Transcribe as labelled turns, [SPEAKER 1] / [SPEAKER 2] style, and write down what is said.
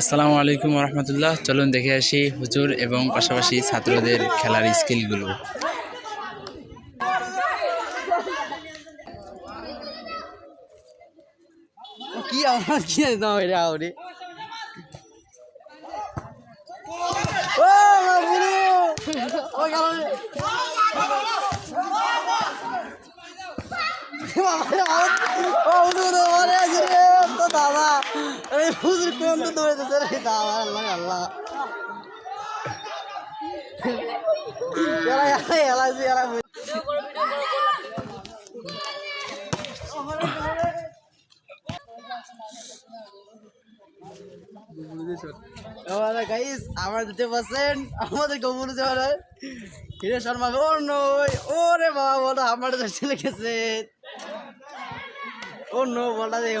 [SPEAKER 1] আসসালামু আলাইকুম রহমতুল্লাহ চলুন দেখে আসি হুজুর এবং পাশাপাশি ছাত্রদের খেলার স্কিলগুলো।
[SPEAKER 2] কি আমার কি দাও ও হুজুর কোন তো দৌড়েছে রে আল্লাহ আল্লাহ। এলা এলা এলা এলা আমাদের গাইস আমার দিতে পারছেন আমাদের যাওয়ার হিরে শর্মা ও ওরে বাবা বলো আমার চলে গেছে। ও নো, বলটা দেখে